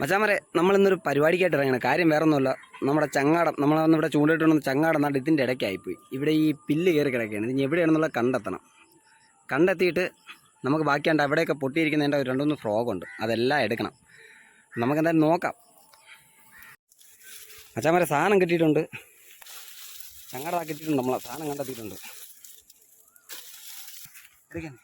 മച്ചാമരെ നമ്മളിന്നൊരു പരിപാടിക്കായിട്ട് ഇറങ്ങണം. കാര്യം വേറെ ഒന്നുമല്ല നമ്മുടെ ചങ്ങാടം നമ്മളന്ന് ഇവിടെ ചൂണ്ടിട്ടുണ്ടെന്ന് ചങ്ങാടം നാട്ട് ഇതിന്റെ ഇടയ്ക്കായിപ്പോയി. ഇവിടെ ഈ പില്ല് കയറി കിടക്കുകയാണ്. ഇനി എവിടെയാണെന്നുള്ള കണ്ടെത്തണം. കണ്ടെത്തിയിട്ട് നമുക്ക് ബാക്കിയാണ്ട് അവിടെയൊക്കെ പൊട്ടിയിരിക്കുന്നതിന്റെ ഒരു രണ്ടുമൂന്ന് ഫ്രോഗുണ്ട് അതെല്ലാം എടുക്കണം. നമുക്ക് എന്തായാലും നോക്കാം. മച്ചാമരെ സാധനം കിട്ടിയിട്ടുണ്ട്. ചങ്ങാടം കിട്ടിയിട്ടുണ്ട്. നമ്മളെ സാധനം കണ്ടെത്തിയിട്ടുണ്ട്. എടുക്കാൻ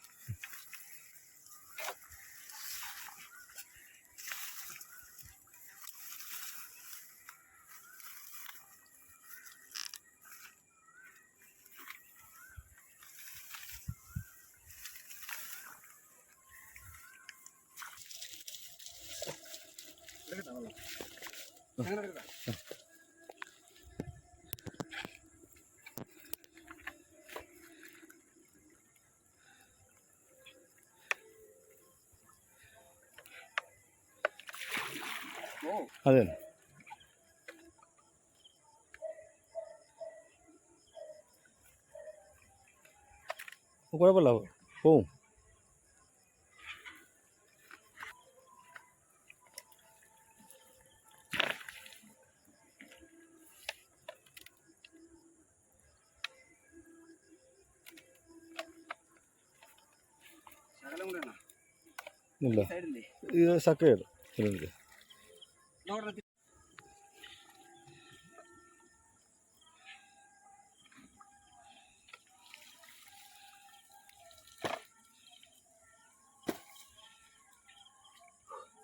അതെ. കുഴപ്പമില്ല. പോവും. ഇല്ല. ഇത് സക്കയുണ്ട് ഇതിലുണ്ട്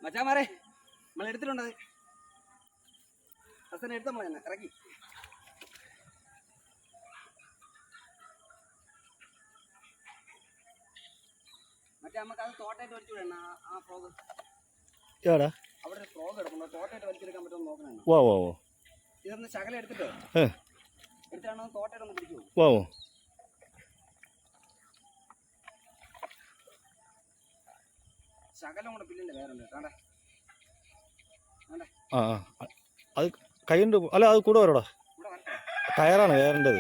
മച്ചാമാരെ നമ്മൾ എടുത്തിട്ടുണ്ട് അത് ഹസനെ ഇറക്കി. നമുക്ക് അത് തോട്ടായിട്ട് വലിച്ചു വിടണം ആ- ഫ്രോഗ് എവിടാ? അവിടെ ഒരു ഫ്രോഗ് കിടപ്പുണ്ട്. അത് തോട്ടായിട്ട് വലിച്ചെടുക്കാൻ പറ്റുമോ നോക്കണം വാ വാ വാ. ഇതൊന്ന് ശകലം എടുത്തിട്ട്? ഏ. എടുത്തിട്ടാണോ തോട്ടായിട്ട് ഒന്ന് പിടിക്കുമോ വാ വാ. ശകലം കൂടെ പില്ലിന്റെ വേറെ ഉണ്ട് കേട്ടോ വേണ്ടേ. ആ അത് കൈയുണ്ട് അല്ല അത് കൂടെ വരടാ. കയറാണ് കയറേണ്ടത്